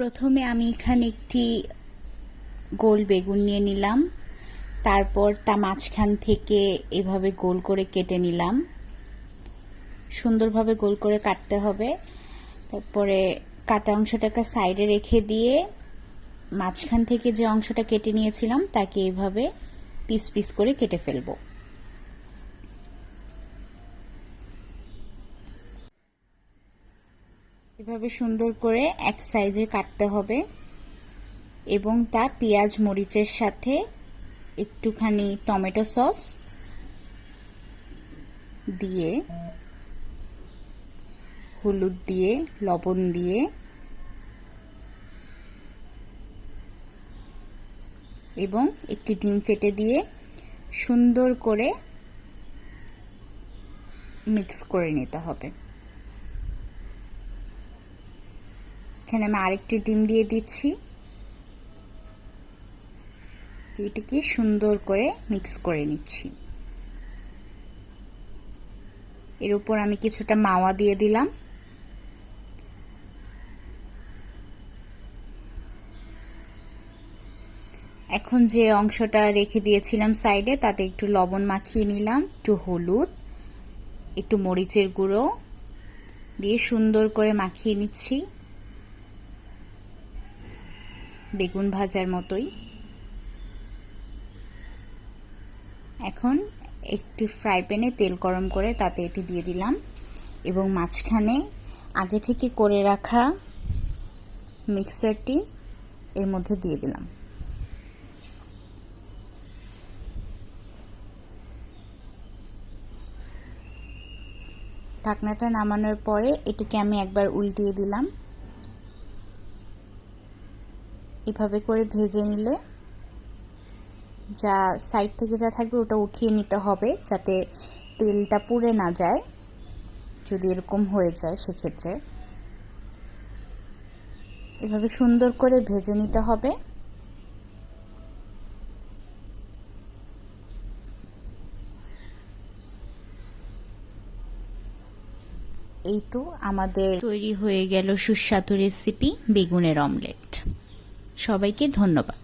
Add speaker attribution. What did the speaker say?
Speaker 1: প্রথমে আমি এখানে একটি গোল বেগুন নিয়ে নিলাম। তারপর তা মাঝখান থেকে এভাবে গোল করে কেটে নিলাম। সুন্দরভাবে গোল করে কাটতে হবে। তারপরে কাটা অংশটাকে সাইডে রেখে দিয়ে মাঝখান থেকে যে অংশটা কেটে নিয়েছিলাম, তাকে এভাবে পিস পিস করে কেটে ফেলব। এভাবে সুন্দর করে এক সাইজে কাটতে হবে এবং তা পেঁয়াজ মরিচের সাথে একটুখানি টমেটো সস দিয়ে, হলুদ দিয়ে, লবণ দিয়ে এবং একটি ডিম ফেটে দিয়ে সুন্দর করে মিক্স করে নিতে হবে। এখানে আমি আরেকটি ডিম দিয়ে দিচ্ছি। এটিকে সুন্দর করে মিক্স করে নিচ্ছি। এর উপর আমি কিছুটা মাওয়া দিয়ে দিলাম। এখন যে অংশটা রেখে দিয়েছিলাম সাইডে, তাতে একটু লবণ মাখিয়ে নিলাম, একটু হলুদ, একটু মরিচের গুঁড়ো দিয়ে সুন্দর করে মাখিয়ে নিচ্ছি। বেগুন ভাজার মতোই। এখন একটি ফ্রাই প্যানে তেল গরম করে তাতে এটি দিয়ে দিলাম এবং মাঝখানে আগে থেকে করে রাখা মিক্সারটি এর মধ্যে দিয়ে দিলাম। ঢাকনাটা নামানোর পরে এটিকে আমি একবার উল্টিয়ে দিলাম। এভাবে করে ভেজে নিলে যা সাইড থেকে যা থাকবে ওটা উঠিয়ে নিতে হবে যাতে তেলটা পুড়ে না যায় যদি এরকম হয়ে যায় সেক্ষেত্রে। এভাবে সুন্দর করে ভেজে নিতে হবে। এই তো আমাদের তৈরি হয়ে গেল সুস্বাদু রেসিপি বেগুনের অমলেট সবাইকে ধন্যবাদ।